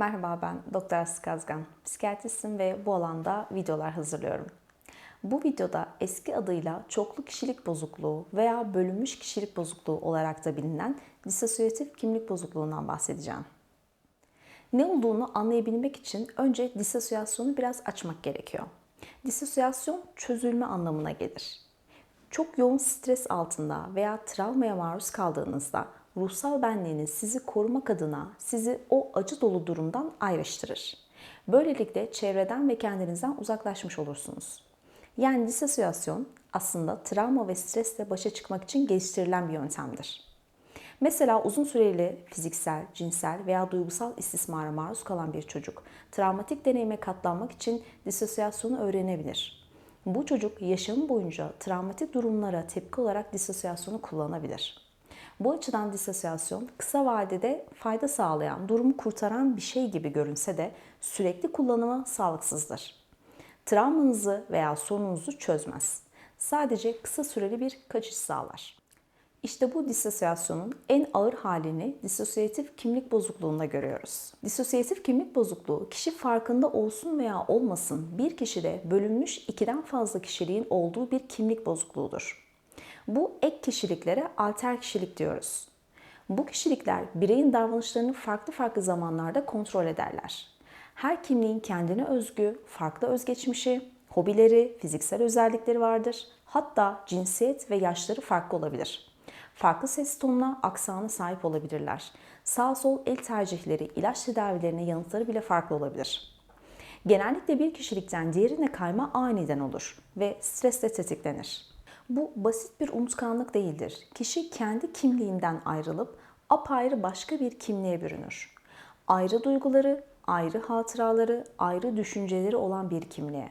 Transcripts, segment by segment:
Merhaba ben Doktor Aslı Kazgan. Psikiyatristim ve bu alanda videolar hazırlıyorum. Bu videoda eski adıyla çoklu kişilik bozukluğu veya bölünmüş kişilik bozukluğu olarak da bilinen disosiyatif kimlik bozukluğundan bahsedeceğim. Ne olduğunu anlayabilmek için önce disosyasyonu biraz açmak gerekiyor. Disosiyasyon çözülme anlamına gelir. Çok yoğun stres altında veya travmaya maruz kaldığınızda ruhsal benliğiniz sizi korumak adına sizi o acı dolu durumdan ayrıştırır. Böylelikle çevreden ve kendinizden uzaklaşmış olursunuz. Yani disosiyasyon aslında travma ve stresle başa çıkmak için geliştirilen bir yöntemdir. Mesela uzun süreli fiziksel, cinsel veya duygusal istismara maruz kalan bir çocuk travmatik deneyime katlanmak için disosyasyonu öğrenebilir. Bu çocuk yaşamı boyunca travmatik durumlara tepki olarak disosyasyonu kullanabilir. Bu açıdan disosyasyon kısa vadede fayda sağlayan, durumu kurtaran bir şey gibi görünse de sürekli kullanımı sağlıksızdır. Travmanızı veya sorununuzu çözmez. Sadece kısa süreli bir kaçış sağlar. İşte bu disosyasyonun en ağır halini disosiyatif kimlik bozukluğunda görüyoruz. Disosiyatif kimlik bozukluğu kişi farkında olsun veya olmasın bir kişide bölünmüş ikiden fazla kişiliğin olduğu bir kimlik bozukluğudur. Bu ek kişiliklere alter kişilik diyoruz. Bu kişilikler bireyin davranışlarını farklı farklı zamanlarda kontrol ederler. Her kimliğin kendine özgü, farklı özgeçmişi, hobileri, fiziksel özellikleri vardır. Hatta cinsiyet ve yaşları farklı olabilir. Farklı ses tonuna, aksana sahip olabilirler. Sağ sol el tercihleri, ilaç tedavilerine yanıtları bile farklı olabilir. Genellikle bir kişilikten diğerine kayma aniden olur ve stresle tetiklenir. Bu basit bir unutkanlık değildir. Kişi kendi kimliğinden ayrılıp apayrı başka bir kimliğe bürünür. Ayrı duyguları, ayrı hatıraları, ayrı düşünceleri olan bir kimliğe.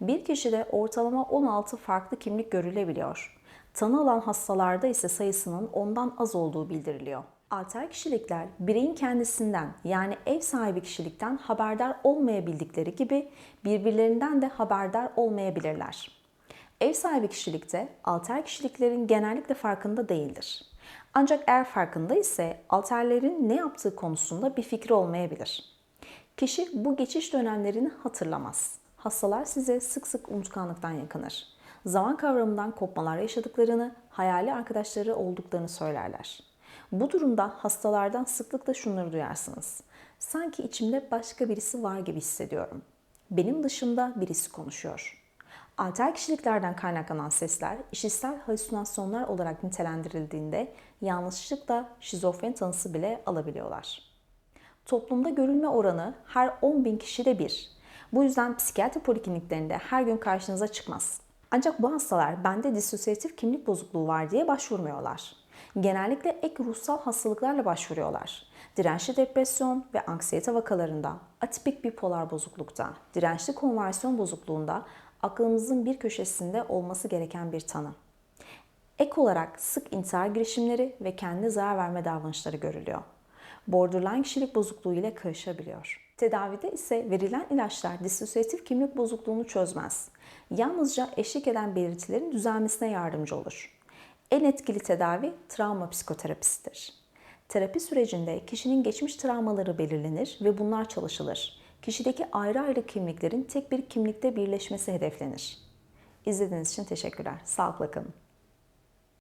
Bir kişide ortalama 16 farklı kimlik görülebiliyor. Tanı alan hastalarda ise sayısının ondan az olduğu bildiriliyor. Alter kişilikler bireyin kendisinden yani ev sahibi kişilikten haberdar olmayabildikleri gibi birbirlerinden de haberdar olmayabilirler. Ev sahibi kişilikte alter kişiliklerin genellikle farkında değildir. Ancak eğer farkında ise alterlerin ne yaptığı konusunda bir fikri olmayabilir. Kişi bu geçiş dönemlerini hatırlamaz. Hastalar size sık sık unutkanlıktan yakınır. Zaman kavramından kopmalar yaşadıklarını, hayali arkadaşları olduklarını söylerler. Bu durumda hastalardan sıklıkla şunları duyarsınız. Sanki içimde başka birisi var gibi hissediyorum. Benim dışımda birisi konuşuyor. Alter kişiliklerden kaynaklanan sesler işitsel halüsinasyonlar olarak nitelendirildiğinde yanlışlıkla şizofren tanısı bile alabiliyorlar. Toplumda görülme oranı her 10 bin kişide bir. Bu yüzden psikiyatri polikliniklerinde her gün karşınıza çıkmaz. Ancak bu hastalar bende disosiyatif kimlik bozukluğu var diye başvurmuyorlar. Genellikle ek ruhsal hastalıklarla başvuruyorlar. Dirençli depresyon ve anksiyete vakalarında, atipik bipolar bozuklukta, dirençli konversiyon bozukluğunda aklımızın bir köşesinde olması gereken bir tanı. Ek olarak sık intihar girişimleri ve kendi zarar verme davranışları görülüyor. Borderline kişilik bozukluğu ile karışabiliyor. Tedavide ise verilen ilaçlar disosiyatif kimlik bozukluğunu çözmez. Yalnızca eşlik eden belirtilerin düzelmesine yardımcı olur. En etkili tedavi travma psikoterapisidir. Terapi sürecinde kişinin geçmiş travmaları belirlenir ve bunlar çalışılır kişideki ayrı ayrı kimliklerin tek bir kimlikte birleşmesi hedeflenir. İzlediğiniz için teşekkürler. Sağlıkla kalın.